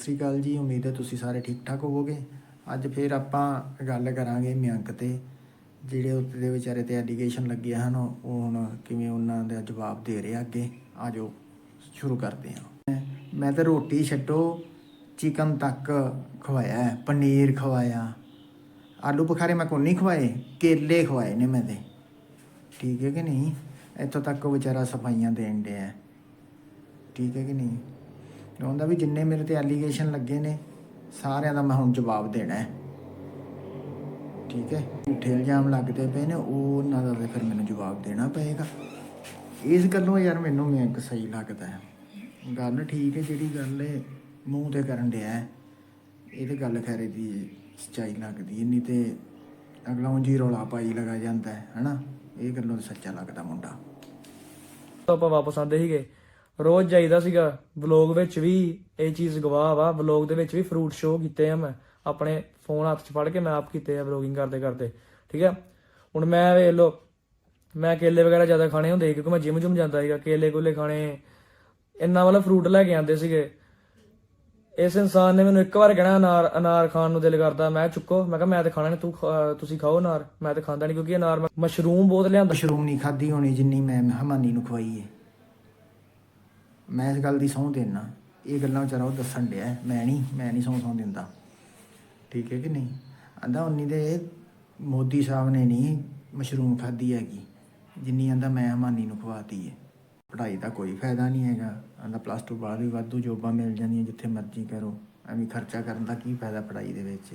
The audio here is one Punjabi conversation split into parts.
ਸ੍ਰੀ ਅਕਾਲ ਜੀ, ਉਮੀਦ ਹੈ ਤੁਸੀਂ ਸਾਰੇ ਠੀਕ ਠਾਕ ਹੋਵੋਗੇ। ਅੱਜ ਫੇਰ ਆਪਾਂ ਗੱਲ ਕਰਾਂਗੇ ਮਿਆਂਕ ਤੇ, ਜਿਹੜੇ ਉਹਦੇ ਵਿਚਾਰੇ ਤੇ ਐਲੀਗੇਸ਼ਨ ਲੱਗੇ ਹਨ, ਉਹ ਹੁਣ ਕਿਵੇਂ ਉਹਨਾਂ ਦਾ ਜਵਾਬ ਦੇ ਰਿਹਾ ਅੱਗੇ। ਆਜੋ, ਸ਼ੁਰੂ ਕਰਦੇ ਹਾਂ। ਮੈਂ ਤਾਂ ਰੋਟੀ ਛੱਡੋ, ਚਿਕਨ ਤੱਕ ਖਵਾਇਆ ਪਨੀਰ ਖਵਾਇਆ। ਆਲੂ ਬੁਖਾਰੇ ਮੈਂ ਕੋਈ ਨਹੀਂ ਖਵਾਏ, ਕੇਲੇ ਖਵਾਏ ਨੇ ਮੈਂ ਤੇ। ਠੀਕ ਹੈ ਕਿ ਨਹੀਂ? ਇੱਥੋਂ ਤੱਕ ਉਹ ਵਿਚਾਰਾ ਸਫਾਈਆਂ ਦੇਣ ਡਿਆ ਠੀਕ ਹੈ ਕਿ ਨਹੀਂ? ਹੁੰਦਾ ਵੀ ਜਿੰਨੇ ਮੇਰੇ ਤੇ ਐਲੀਗੇਸ਼ਨ ਲੱਗੇ ਨੇ, ਸਾਰਿਆਂ ਦਾ ਮੈਂ ਹੁਣ ਜਵਾਬ ਦੇਣਾ ਹੈ। ਠੀਕ ਹੈ? ਝੂਠੇ ਇਲਜ਼ਾਮ ਲੱਗਦੇ ਪਏ ਨੇ ਉਹ ਉਹਨਾਂ ਦਾ ਫਿਰ ਮੈਨੂੰ ਜਵਾਬ ਦੇਣਾ ਪਏਗਾ। ਇਸ ਗੱਲੋਂ ਯਾਰ ਮੈਨੂੰ ਮੈਂ ਇੱਕ ਸਹੀ ਲੱਗਦਾ ਹੈ। ਗੱਲ ਠੀਕ ਹੈ, ਜਿਹੜੀ ਗੱਲ ਹੈ ਮੂੰਹ ਤੇ ਕਰਨ ਡਿਆ ਇਹ ਤੇ ਗੱਲ ਖੈਰ ਦੀ ਸੱਚਾਈ ਲੱਗਦੀ ਹੈ, ਨਹੀਂ ਤੇ ਅਗਲਾ ਉਂਝ ਹੀ ਰੌਲਾ ਪਾਈ ਲਗਾ ਜਾਂਦਾ ਹੈ, ਹਨਾ? ਇਹ ਗੱਲੋਂ ਤਾਂ ਸੱਚਾ ਲੱਗਦਾ ਮੁੰਡਾ। ਆਪਾਂ ਵਾਪਸ ਆਂਦੇ ਸੀਗੇ। ਰੋਜ਼ ਜਾਈਦਾ ਸੀਗਾ। ਵਲੌਗ ਵਿੱਚ ਵੀ ਇਹ ਚੀਜ਼ ਗਵਾਹ ਵਾ। ਵਲੌਗ ਦੇ ਵਿੱਚ ਵੀ ਫਰੂਟ ਸ਼ੋਅ ਕੀਤੇ ਆ ਮੈਂ। ਆਪਣੇ ਫੋਨ ਹੱਥ 'ਚ ਫੜ ਕੇ ਮੈਂ ਆਪ ਕੀਤੇ ਆ ਵਲੌਗਿੰਗ ਕਰਦੇ ਕਰਦੇ। ਠੀਕ ਆ? ਹੁਣ ਮੈਂ ਵੇਖ ਲੋ ਮੈਂ ਕੇਲੇ ਵਗੈਰਾ ਜ਼ਿਆਦਾ ਖਾਣੇ ਹੁੰਦੇ ਸੀ ਕਿਉਂਕਿ ਮੈਂ ਜਿਮ ਜੁਮ ਜਾਂਦਾ ਸੀਗਾ। ਕੇਲੇ ਕੋਲੇ ਖਾਣੇ, ਇੰਨਾ ਵਾਲਾ ਫਰੂਟ ਲੈ ਕੇ ਆਂਦੇ ਸੀਗੇ। ਇਸ ਇਨਸਾਨ ਨੇ ਮੈਨੂੰ ਇੱਕ ਵਾਰ ਕਹਿਣਾ, ਅਨਾਰ ਅਨਾਰ ਖਾਣ ਨੂੰ ਦਿਲ ਕਰਦਾ। ਮੈਂ ਚੁੱਕੋ। ਮੈਂ ਕਿਹਾ, ਮੈਂ ਤਾਂ ਖਾਣਾ ਨਹੀਂ ਤੂੰ ਤੁਸੀਂ ਖਾਓ ਅਨਾਰ। ਮੈਂ ਤਾਂ ਖਾਂਦਾ ਨਹੀਂ ਕਿਉਂਕਿ ਅਨਾਰ ਮਸ਼ਰੂਮ ਬਹੁਤ ਲਿਆਂਦਾ। ਮਸ਼ਰੂਮ ਨਹੀਂ ਖਾਦੀ ਹੋਣੀ ਜਿੰਨੀ ਮੈਂ ਮਹਿਮਾਨੀ ਨੂੰ ਖਵਾਈ ਏ। ਮੈਂ ਇਸ ਗੱਲ ਦੀ ਸਹੁੰ ਦੇਣਾ ਇਹ ਗੱਲਾਂ ਵਿਚਾਰਾ ਉਹ ਦੱਸਣ ਡਿਆ ਮੈਂ ਨਹੀਂ ਮੈਂ ਨਹੀਂ ਸਹੁੰ ਸਹੁੰ ਦਿੰਦਾ। ਠੀਕ ਹੈ ਕਿ ਨਹੀਂ? ਆਂਦਾ ਉਨੀ ਦੇ ਮੋਦੀ ਸਾਹਿਬ ਨੇ ਨਹੀਂ ਮਸ਼ਰੂਮ ਖਾਦੀ ਹੈਗੀ। ਜਿੰਨੀ ਆਂਦਾ ਮੈਂ ਹਮਾਨੀ ਨੂੰ ਖਵਾਤੀ ਏ ਪੜ੍ਹਾਈ ਦਾ ਕੋਈ ਫਾਇਦਾ ਨਹੀਂ ਹੈਗਾ। ਆਂਦਾ ਪਲੱਸ 2 ਬਾਅਦ ਵੀ ਵਾਧੂ ਜੋਬਾਂ ਮਿਲ ਜਾਂਦੀਆਂ ਜਿੱਥੇ ਮਰਜ਼ੀ ਕਰੋ। ਐਵੇਂ ਖਰਚਾ ਕਰਨ ਦਾ ਕੀ ਫਾਇਦਾ ਪੜ੍ਹਾਈ ਦੇ ਵਿੱਚ?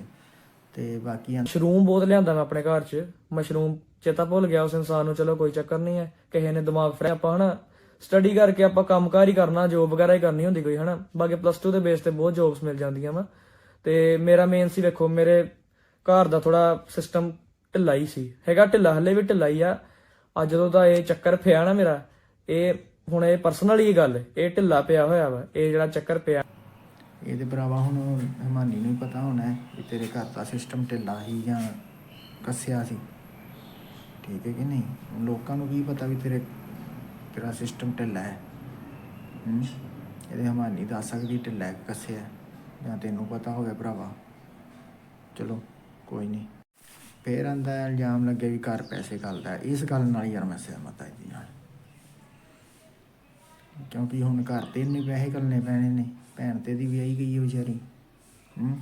ਤੇ ਬਾਕੀ ਆਂਹਦਾ ਮਸ਼ਰੂਮ ਬਹੁਤ ਲਿਆਂਦਾ ਮੈਂ ਆਪਣੇ ਘਰ 'ਚ। ਮਸ਼ਰੂਮ ਚੇਤਾ ਭੁੱਲ ਗਿਆ ਉਸ ਇਨਸਾਨ ਨੂੰ। ਚਲੋ ਕੋਈ ਚੱਕਰ ਨਹੀਂ ਹੈ। ਕਿਸੇ ਨੇ ਦਿਮਾਗ ਫੜਿਆ ਆਪਾਂ ਹਨਾ। ਸਟੱਡੀ ਕਰਕੇ ਆਪਾਂ ਕੰਮਕਾਰ ਹੀ ਕਰਨਾ ਜੋਬ ਵਗੈਰਾ ਹੀ ਕਰਨੀ ਹੁੰਦੀ ਕੋਈ, ਹਨਾ? ਬਾਕੀ ਪਲੱਸ 2 ਦੇ ਬੇਸ ਤੇ ਬਹੁਤ ਜੋਬਸ ਮਿਲ ਜਾਂਦੀਆਂ ਵਾ। ਤੇ ਮੇਰਾ ਮੇਨ ਸੀ, ਵੇਖੋ, ਮੇਰੇ ਘਰ ਦਾ ਥੋੜਾ ਸਿਸਟਮ ਢਿੱਲਾ ਹੀ ਸੀ। ਹੈਗਾ ਢਿੱਲਾ, ਹਲੇ ਵੀ ਢਿੱਲਾ ਹੀ ਆ। ਅੱਜ ਜਦੋਂ ਦਾ ਇਹ ਚੱਕਰ ਪਿਆ ਨਾ ਮੇਰਾ, ਇਹ ਹੁਣ ਇਹ ਪਰਸਨਲੀ ਗੱਲ, ਇਹ ਢਿੱਲਾ ਪਿਆ ਹੋਇਆ ਵਾ, ਇਹ ਜਿਹੜਾ ਚੱਕਰ ਪਿਆ। ਇਹਦੇ ਭਰਾਵਾ ਹੁਣ ਹਮਾਨੀ ਨੂੰ ਪਤਾ ਹੋਣਾ ਹੈ ਕਿ ਤੇਰੇ ਘਰ ਦਾ ਸਿਸਟਮ ਢਿੱਲਾ ਸੀ ਜਾਂ ਕੱਸਿਆ ਸੀ। ਠੀਕ ਹੈ ਕਿ ਨਹੀਂ? ਲੋਕਾਂ ਨੂੰ ਕੀ ਪਤਾ ਵੀ ਤੇਰੇ ਤੇਰਾ ਸਿਸਟਮ ਢਿੱਲਾ ਹੈ। ਹੂੰ? ਇਹਦੇ ਹਮਾਨੀ ਦੱਸ ਸਕਦੀ ਢਿੱਲਾ ਕੱਸਿਆ ਜਾਂ ਤੈਨੂੰ ਪਤਾ ਹੋਵੇ ਭਰਾਵਾ। ਚਲੋ, ਕੋਈ ਨਹੀਂ। ਫੇਰ ਆਂਦਾ ਇਲਜ਼ਾਮ ਲੱਗੇ ਵੀ ਘਰ ਪੈਸੇ ਘੱਲਦਾ ਇਸ ਗੱਲ ਨਾਲ ਯਾਰ ਮੈਂ ਸਹਿਮਤ ਹਾਂ ਜੀ ਨਾਲ। ਕਿਉਂਕਿ ਹੁਣ ਘਰ ਤੇ ਇੰਨੇ ਪੈਸੇ ਘੱਲਣੇ ਪੈਣੇ ਨੇ। ਭੈਣ ਤੇ ਦੀ ਵਿਆਹੀ ਗਈ ਹੈ ਵਿਚਾਰੀ। ਹੂੰ?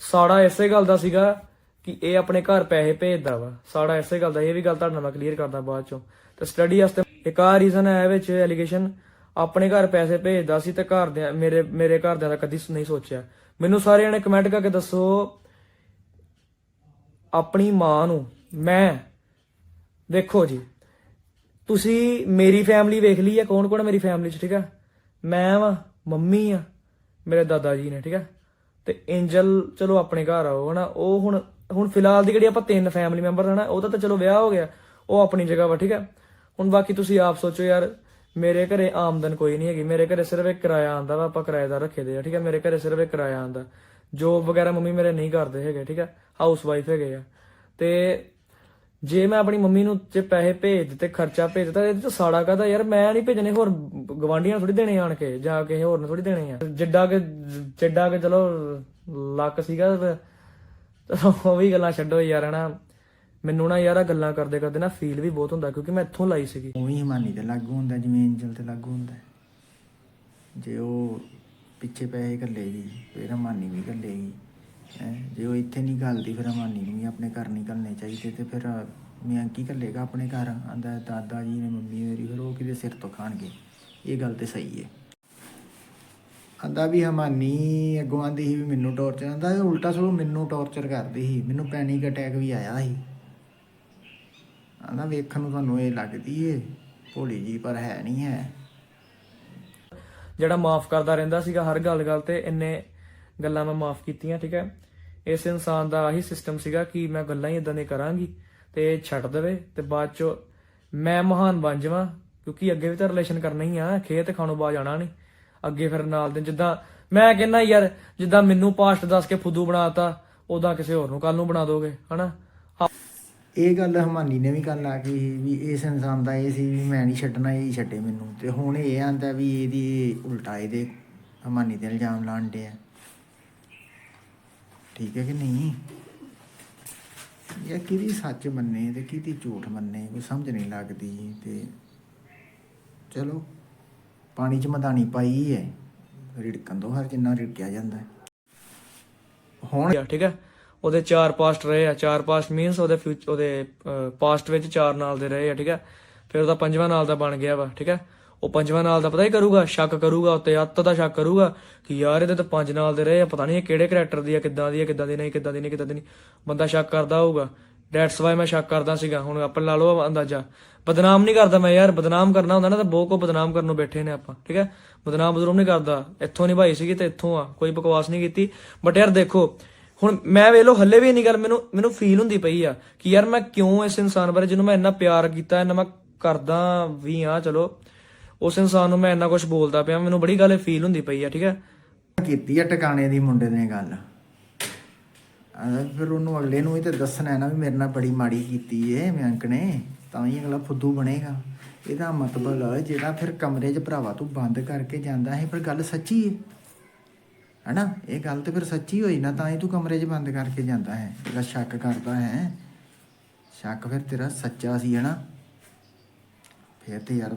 ਸਾੜਾ ਐਸੇ ਗੱਲ ਦਾ ਸੀਗਾ ਕਿ ਇਹ ਆਪਣੇ ਘਰ ਪੈਸੇ ਭੇਜਦਾ ਵਾ। ਸਾੜਾ ਇਸੇ ਗੱਲ ਦਾ, ਇਹ ਵੀ ਗੱਲ ਤੁਹਾਡੇ ਨਾਲ ਮੈਂ ਕਲੀਅਰ ਕਰਦਾ ਬਾਅਦ ਚੋਂ। ਤੇ ਸਟੱਡੀ ਵਾਸਤੇ ਇੱਕ ਆ ਰੀਜ਼ਨ ਹੈ ਵਿੱਚ ਐਲੀਗੇਸ਼ਨ ਆਪਣੇ ਘਰ ਪੈਸੇ ਭੇਜਦਾ ਸੀ ਤੇ ਘਰ ਦੇ ਮੇਰੇ ਮੇਰੇ ਘਰਦਿਆਂ ਦਾ ਕਦੀ ਨਹੀਂ ਸੋਚਿਆ। ਮੈਨੂੰ ਸਾਰਿਆਂ ਨੇ ਕਮੈਂਟ ਕਰਕੇ ਦੱਸੋ, ਆਪਣੀ ਮਾਂ ਨੂੰ, ਮੈਂ, ਦੇਖੋ ਜੀ, ਤੁਸੀਂ ਮੇਰੀ ਫੈਮਿਲੀ ਵੇਖ ਲਈ ਹੈ ਕੌਣ ਕੌਣ ਮੇਰੀ ਫੈਮਿਲੀ 'ਚ, ਠੀਕ ਹੈ ਮੈਂ ਵਾ, ਮੰਮੀ ਆ, ਮੇਰੇ ਦਾਦਾ ਜੀ ਨੇ, ਠੀਕ ਹੈ ਤੇ ਐਂਜਲ ਚਲੋ ਆਪਣੇ ਘਰ ਆਓ, ਹਨਾ? ਉਹ ਹੁਣ ਹੁਣ ਫਿਲਹਾਲ ਦੀ ਜਿਹੜੀ ਆਪਾਂ ਤਿੰਨ ਫੈਮਿਲੀ ਮੈਂਬਰ ਹਨਾ ਉਹਦਾ ਤਾਂ ਚਲੋ ਵਿਆਹ ਹੋ ਗਿਆ, ਉਹ ਆਪਣੀ ਜਗ੍ਹਾ ਵਾ, ਠੀਕ ਹੈ ਹੁਣ ਬਾਕੀ ਤੁਸੀਂ ਆਪ ਸੋਚੋ ਯਾਰ, ਮੇਰੇ ਘਰੇ ਆਮਦਨ ਕੋਈ ਨਹੀਂ ਹੈਗੀ, ਮੇਰੇ ਘਰੇ ਸਿਰਫ ਇੱਕ ਕਿਰਾਇਆ ਆਂਦਾ ਵਾ, ਆਪਾਂ ਕਿਰਾਏਦਾਰ ਰੱਖੇ ਦੇ ਆ, ਠੀਕ ਹੈ ਮੇਰੇ ਘਰੇ ਸਿਰਫ ਇੱਕ ਕਿਰਾਇਆ ਆਂਦਾ ਜੋਬ ਵਗੈਰਾ ਮੰਮੀ ਮੇਰੇ ਨਹੀਂ ਕਰਦੇ ਹੈਗੇ, ਠੀਕ ਹੈ ਹਾਊਸ ਵਾਈਫ ਹੈਗੇ ਆ। ਤੇ ਜੇ ਮੈਂ ਆਪਣੀ ਮੰਮੀ ਨੂੰ ਜੇ ਪੈਸੇ ਭੇਜ ਦਿੱਤੇ, ਖਰਚਾ ਭੇਜ ਦਿੱਤਾ, ਇਹਦੇ ਚ ਸਾੜਾ ਕਾਦਾ ਯਾਰ? ਮੈਂ ਨਹੀਂ ਭੇਜਣੇ, ਹੋਰ ਗਵਾਂਢੀਆਂ ਥੋੜੀ ਦੇਣੇ ਆਣ ਕੇ, ਜਾਂ ਕਿਸੇ ਹੋਰ ਨੂੰ ਥੋੜੀ ਦੇਣੇ ਆ। ਜਿੱਡਾ ਕਿ ਜਿੱਡਾ ਕਿ ਚਲੋ, ਲੱਕ ਸੀਗਾ ਉਹ ਵੀ ਗੱਲਾਂ ਛੱਡੋ ਯਾਰ, ਹਨਾ। ਮੈਨੂੰ ਨਾ ਯਾਰ ਆ ਗੱਲਾਂ ਕਰਦੇ ਕਰਦੇ ਨਾ ਫੀਲ ਵੀ ਬਹੁਤ ਹੁੰਦਾ, ਕਿਉਂਕਿ ਮੈਂ ਇੱਥੋਂ ਲਾਈ ਸੀਗੀ। ਉਹੀ ਹਮਾਨੀ ਤੇ ਲਾਗੂ ਹੁੰਦਾ, ਜਿਵੇਂ ਐਂਜਲ ਤੇ ਲਾਗੂ ਹੁੰਦਾ। ਹੈ। ਜੇ ਉਹ ਪਿੱਛੇ ਪੈਸੇ ਘੱਲੇਗੀ ਫਿਰ ਹਮਾਨੀ ਵੀ ਘੱਲੇਗੀ ਹੈਂ। ਜੇ ਉਹ ਇੱਥੇ ਨਹੀਂ ਘੱਲਦੀ, ਫਿਰ ਹਮਾਨੀ ਨੂੰ ਵੀ ਆਪਣੇ ਘਰ ਨਹੀਂ ਘੱਲਣੇ ਚਾਹੀਦੇ ਤੇ ਫਿਰ ਮਿਆਂ ਕੀ ਘੱਲੇਗਾ ਆਪਣੇ ਘਰ? ਆਂਦਾ, ਦਾਦਾ ਜੀ ਨੇ ਮੰਮੀ ਮੇਰੀ, ਫਿਰ ਉਹ ਕਿਹਦੇ ਸਿਰ ਤੋਂ ਖਾਣਗੇ। ਇਹ ਗੱਲ ਤੇ ਸਹੀ ਹੈ। ਆਂਦਾ ਵੀ ਹਮਾਨੀ ਅੱਗੋਂ ਆਂਦੀ ਸੀ ਵੀ ਮੈਨੂੰ ਟੌਰਚਰ ਆਂਦਾ ਇਹ ਉਲਟਾ ਸਗੋਂ ਮੈਨੂੰ ਟੌਰਚਰ ਕਰਦੀ ਸੀ, ਮੈਨੂੰ ਪੈਨਿਕ ਅਟੈਕ ਵੀ ਆਇਆ ਸੀ। ਆਂਦਾ ਵੇਖਣ ਨੂੰ ਤੁਹਾਨੂੰ ਇਹ ਲੱਗਦੀ ਏ, ਭੋਲੀ ਜੀ ਪਰ ਹੈ ਨਹੀਂ ਹੈ। ਜਿਹੜਾ ਮਾਫ ਕਰਦਾ ਰਹਿੰਦਾ ਸੀਗਾ ਹਰ ਗੱਲ ਗੱਲ ਤੇ ਇੰਨੇ ਗੱਲਾਂ ਮੈਂ ਮਾਫ ਕੀਤੀਆਂ, ਠੀਕ ਹੈ? ਇਸ ਇਨਸਾਨ ਦਾ ਆਹੀ ਸਿਸਟਮ ਸੀਗਾ ਕਿ ਮੈਂ ਗੱਲਾਂ ਹੀ ਇਦਾਂ ਦੀਆਂ ਕਰਾਂਗੀ ਤੇ ਇਹ ਛੱਡ ਦੇਵੇ ਤੇ ਬਾਅਦ ਚ ਮੈਂ ਮਹਾਨ ਬਣ ਜਾਵਾਂ, ਕਿਉਂਕਿ ਅੱਗੇ ਵੀ ਤਾਂ ਰਿਲੇਸ਼ਨ ਕਰਨਾ ਹੀ ਆ, ਖੇਤ ਖਾਣੋਂ ਬਾਅਦ ਜਾਣਾ ਨਹੀਂ। ਅੱਗੇ ਫਿਰ ਨਾਲ ਦੇ ਜਿੱਦਾਂ, ਮੈਂ ਕਹਿੰਦਾ ਯਾਰ, ਜਿੱਦਾਂ ਮੈਨੂੰ ਪਾਸਟ ਦੱਸ ਕੇ ਫੁੱਦੂ ਬਣਾਤਾ ਉਦਾਂ ਕਿਸੇ ਹੋਰ ਨੂੰ ਕੱਲ ਨੂੰ ਬਣਾ ਦੋਗੇ, ਹਨਾ? ਇਹ ਗੱਲ ਹਮਾਨੀ ਨੇ ਵੀ ਕਰਨ ਲੱਗ ਗਈ ਵੀ ਇਸ ਇਨਸਾਨ ਦਾ ਇਹ ਸੀ ਵੀ ਮੈਂ ਨਹੀਂ ਛੱਡਣਾ, ਇਹ ਛੱਡੇ ਮੈਨੂੰ। ਤੇ ਹੁਣ ਇਹ ਆਂਦਾ ਵੀ ਇਹਦੀ ਉਲਟਾ ਇਹਦੇ ਹਮਾਨੀ ਤੇ ਇਲਜ਼ਾਮ ਲਾਉਣ ਡਿਆ ਠੀਕ ਹੈ ਕਿ ਨਹੀਂ? ਇਹ ਕਿਹਦੀ ਸੱਚ ਮੰਨੇ ਤੇ ਕਿਹਦੀ ਝੂਠ ਮੰਨੇ, ਕੋਈ ਸਮਝ ਨਹੀਂ ਲੱਗਦੀ ਤੇ ਚਲੋ। ਪਾਣੀ 'ਚ ਮਧਾਣੀ ਪਾਈ ਹੈ। ਰਿੜਕਣ ਦੋ ਹਰ ਜਿੰਨਾ ਰਿੜਕਿਆ ਜਾਂਦਾ ਹੈ। ਹੁਣ ਠੀਕ ਹੈ ਉਹਦੇ ਚਾਰ ਪਾਸਟ ਰਹੇ ਆ। ਚਾਰ ਪਾਸਟ ਮੀਨਸ ਉਹਦੇ ਫਿਊਚ ਉਹਦੇ ਪਾਸਟ ਵਿੱਚ ਚਾਰ ਨਾਲ ਦੇ ਰਹੇ ਆ, ਠੀਕ ਹੈ ਫਿਰ ਉਹਦਾ ਪੰਜਵਾਂ ਨਾਲ ਦਾ ਬਣ ਗਿਆ ਵਾ, ਠੀਕ ਹੈ ਉਹ ਪੰਜਵਾਂ ਨਾਲ ਦਾ ਪਤਾ ਹੀ ਕਰੂਗਾ? ਸ਼ੱਕ ਕਰੂਗਾ, ਉੱਤੇ ਅੱਤ ਦਾ ਸ਼ੱਕ ਕਰੂਗਾ ਕਿ ਯਾਰ ਇਹਦੇ ਤਾਂ ਪੰਜ ਨਾਲ ਦੇ ਰਹੇ ਆ। ਪਤਾ ਨਹੀਂ ਇਹ ਕਿਹੜੇ ਕੈਰੈਕਟਰ ਦੀ ਆ, ਕਿੱਦਾਂ ਦੀ ਆ, ਕਿੱਦਾਂ ਦੀ ਨਹੀਂ, ਕਿੱਦਾਂ ਦੀ ਨਹੀਂ, ਕਿੱਦਾਂ ਦੀ ਨਹੀਂ। ਬੰਦਾ ਸ਼ੱਕ ਕਰਦਾ ਹੋਊਗਾ। ਦੈਟਸ ਵਾਈ ਮੈਂ ਸ਼ੱਕ ਕਰਦਾ ਸੀਗਾ। ਹੁਣ ਆਪਾਂ ਲਾ ਲਓ ਅੰਦਾਜ਼ਾ। ਬਦਨਾਮ ਨਹੀਂ ਕਰਦਾ ਮੈਂ ਯਾਰ, ਬਦਨਾਮ ਕਰਨਾ ਹੁੰਦਾ ਨਾ ਤਾਂ ਬਹੁ ਕੋ ਬਦਨਾਮ ਕਰਨ ਨੂੰ ਬੈਠੇ ਨੇ ਆਪਾਂ, ਠੀਕ ਹੈ? ਬਦਨਾਮ ਬਦਰੂਮ ਨਹੀਂ ਕਰਦਾ। ਇੱਥੋਂ ਨਿਭਾਈ ਸੀਗੀ ਤੇ ਇੱਥੋਂ ਆ, ਕੋਈ ਬਕਵਾਸ ਨਹੀਂ ਕੀਤੀ। ਬਟ ਯਾਰ ਦੇਖੋ, ਹੁਣ ਮੈਂ ਵੇਖ ਲਓ, ਹੱਲੇ ਵੀ ਇੰਨੀ ਗੱਲ ਮੈਨੂੰ ਮੈਨੂੰ ਫੀਲ ਹੁੰਦੀ ਪਈ ਆ ਕਿ ਯਾਰ ਮੈਂ ਕਿਉਂ ਇਸ ਇਨਸਾਨ ਬਾਰੇ, ਜਿਹਨੂੰ ਮੈਂ ਇੰਨਾ ਪਿਆਰ ਕੀਤਾ, ਇੰਨਾ ਮੈਂ ਕਰਦਾ ਵੀ ਆ, ਚਲੋ, ਉਸ ਇਨਸਾਨ ਨੂੰ ਮੈਂ ਇੰਨਾ ਕੁਝ ਬੋਲਦਾ ਪਿਆ, ਮੈਨੂੰ ਬੜੀ ਗੱਲ ਫੀਲ ਹੁੰਦੀ ਪਈ ਆ, ਠੀਕ ਹੈ? ਕੀਤੀ ਆ ਟਿਕਾਣੇ ਦੀ ਮੁੰਡੇ ਨੇ ਗੱਲ। ਫਿਰ ਉਹਨੂੰ ਅਗਲੇ ਨੂੰ ਹੀ ਤੇ ਦੱਸਣਾ ਹੈ ਨਾ ਵੀ ਮੇਰੇ ਨਾਲ ਬੜੀ ਮਾੜੀ ਕੀਤੀ ਏ ਮਿਆਂਕ ਨੇ, ਤਾਂ ਹੀ ਅਗਲਾ ਫੁੱਦੂ ਬਣੇਗਾ। ਇਹਦਾ ਮਤਲਬ ਜਿਹੜਾ ਫਿਰ ਕਮਰੇ 'ਚ ਭਰਾਵਾ ਤੂੰ ਬੰਦ ਕਰਕੇ ਜਾਂਦਾ ਹੈ, ਪਰ ਗੱਲ ਸੱਚੀ ਏ। ਹੈਨਾ? ਇਹ ਗੱਲ ਤੇ ਫਿਰ ਸੱਚੀ ਹੋਈ ਨਾ, ਤਾਂ ਹੀ ਤੂੰ ਕਮਰੇ 'ਚ ਬੰਦ ਕਰਕੇ ਜਾਂਦਾ ਹੈ। ਜਿਹੜਾ ਸ਼ੱਕ ਕਰਦਾ ਹੈ। ਸ਼ੱਕ ਫਿਰ ਤੇਰਾ ਸੱਚਾ ਸੀ, ਹੈਨਾ? ਫਿਰ ਤੇ ਯਾਰ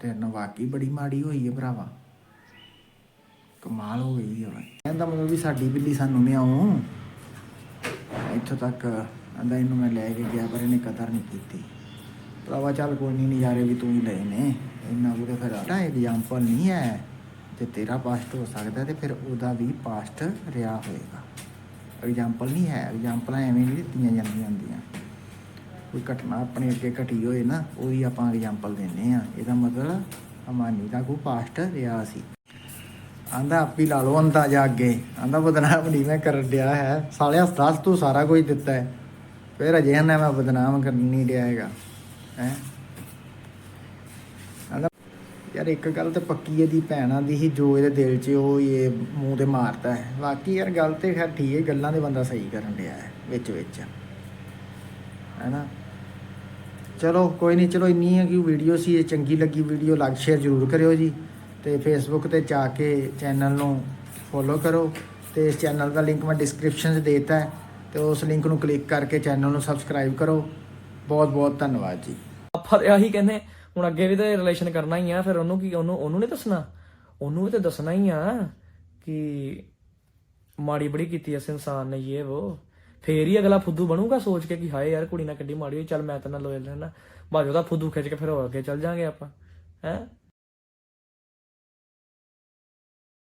ਤੇਰੇ ਨਾਲ ਵਾਕਈ ਬੜੀ ਮਾੜੀ ਹੋਈ ਹੈ ਭਰਾਵਾ। ਕਮਾਲ ਹੋ ਗਈ ਹੈ ਕਹਿੰਦਾ ਮਤਲਬ ਵੀ ਸਾਡੀ ਬਿੱਲੀ ਸਾਨੂੰ ਨਹੀਂ ਇੱਥੋਂ ਤੱਕ ਆਂਦਾ ਇਹਨੂੰ ਮੈਂ ਲੈ ਕੇ ਗਿਆ, ਪਰ ਇਹਨੇ ਕਦਰ ਨਹੀਂ ਕੀਤੀ। ਭਰਾਵਾ, ਚੱਲ ਕੋਈ ਨਹੀਂ ਨਜ਼ਾਰੇ ਵੀ ਤੂੰ ਹੀ ਲਏ ਨੇ। ਇੰਨਾ ਉਹਦੇ ਫਿਰ ਆਟਾ ਐਗਜ਼ਾਮਪਲ ਨਹੀਂ ਹੈ। ਤੇ ਤੇਰਾ ਪਾਸਟ ਹੋ ਸਕਦਾ ਤੇ ਫਿਰ ਉਹਦਾ ਵੀ ਪਾਸਟ ਰਿਹਾ ਹੋਏਗਾ। ਐਗਜ਼ਾਮਪਲ ਨਹੀਂ ਹੈ। ਐਗਜ਼ਾਮਪਲਾਂ ਐਵੇਂ ਨਹੀਂ ਦਿੱਤੀਆਂ ਜਾਂਦੀਆਂ ਹੁੰਦੀਆਂ। ਕੋਈ ਘਟਨਾ ਆਪਣੇ ਅੱਗੇ ਘਟੀ ਹੋਏ ਨਾ ਉਹਦੀ ਆਪਾਂ ਐਗਜ਼ਾਮਪਲ ਦਿੰਨੇ ਆ ਇਹਦਾ ਮਤਲਬ ਅਮਾਨੀ ਦਾ ਕੋਈ ਪਾਸਟ ਰਿਹਾ ਸੀ। ਆਂਦਾ ਆਪੀ ਲਾ ਲਓ ਅੰਦਾਜ਼ਾ ਅੱਗੇ। ਆਂਦਾ ਬਦਨਾਮ ਨਹੀਂ ਮੈਂ ਕਰਨ ਡਿਆ ਹੈ। ਸਾਲਿਆ, ਦੱਸ ਤੂੰ ਸਾਰਾ ਕੁਝ ਦਿੱਤਾ ਹੈ। ਫਿਰ ਅਜੇ ਨਾ ਮੈਂ ਬਦਨਾਮ ਕਰਨ ਨਹੀਂ ਡਿਆ ਹੈਗਾ। ਹੈ? ਆਂਦਾ, ਯਾਰ ਇੱਕ ਗੱਲ ਤੇ ਪੱਕੀ ਇਹਦੀ ਭੈਣਾਂ ਦੀ ਹੀ ਜੋ ਇਹਦੇ ਦਿਲ 'ਚ ਉਹ ਇਹ ਮੂੰਹ ਤੇ ਮਾਰਦਾ ਹੈ। ਬਾਕੀ ਯਾਰ ਗੱਲ ਤੇ ਖੈਰ ਠੀਕ ਹੈ, ਗੱਲਾਂ ਦੇ ਬੰਦਾ ਸਹੀ ਕਰਨ ਡਿਆ ਹੈ, ਵਿੱਚ ਵਿੱਚ। ਹੈਨਾ? ਚਲੋ, ਕੋਈ ਨਹੀਂ ਚਲੋ ਇੰਨੀ ਹੈ ਕਿ ਵੀਡੀਓ ਸੀ, ਇਹ ਚੰਗੀ ਲੱਗੀ, ਵੀਡੀਓ ਲਾਈਕ, ਸ਼ੇਅਰ ਜ਼ਰੂਰ ਕਰਿਓ ਜੀ। ਤੇ ਫੇਸਬੁੱਕ ਤੇ ਜਾ ਕੇ ਚੈਨਲ ਨੂੰ ਫੋਲੋ ਕਰੋ ਤੇ ਇਸ ਚੈਨਲ ਦਾ ਲਿੰਕ ਮੈਂ ਡਿਸਕ੍ਰਿਪਸ਼ਨ 'ਚ ਦੇ ਦਿੱਤਾ ਹੈ ਤੇ ਉਸ ਲਿੰਕ ਨੂੰ ਕਲਿੱਕ ਕਰਕੇ ਚੈਨਲ ਨੂੰ ਸਬਸਕ੍ਰਾਈਬ ਕਰੋ। ਬਹੁਤ ਬਹੁਤ ਧੰਨਵਾਦ ਜੀ। ਆਪਾਂ ਤੇ ਆਹੀ ਕਹਿੰਦੇ, ਹੁਣ ਅੱਗੇ ਵੀ ਤਾਂ ਰਿਲੇਸ਼ਨ ਕਰਨਾ ਹੀ ਆ, ਫਿਰ ਉਹਨੂੰ ਕੀ, ਉਹਨੂੰ ਉਹਨੂੰ ਨਹੀਂ ਦੱਸਣਾ? ਉਹਨੂੰ ਵੀ ਤਾਂ ਦੱਸਣਾ ਹੀ ਆ ਕਿ ਮਾੜੀ ਬੜੀ ਕੀਤੀ ਇਸ ਇਨਸਾਨ ਨੇ ਇਹ ਉਹ ਫੇਰ ਹੀ ਅਗਲਾ ਫੁੱਦੂ ਬਣੂਗਾ ਸੋਚ ਕੇ ਕਿ ਹਾਏ ਯਾਰ ਕੁੜੀ ਨਾਲ ਕਿੱਡੀ ਮਾੜੀ ਹੋਈ, ਚੱਲ ਮੈਂ ਤਾਂ ਨਾਲ ਲੋਇਲ ਰਹਿਣਾ। ਬਾਅਦ ਉਹਦਾ ਫੁੱਦੂ ਖਿੱਚ ਕੇ ਫਿਰ ਹੋਰ ਅੱਗੇ ਚੱਲ ਜਾਾਂਗੇ ਆਪਾਂ, ਹੈ?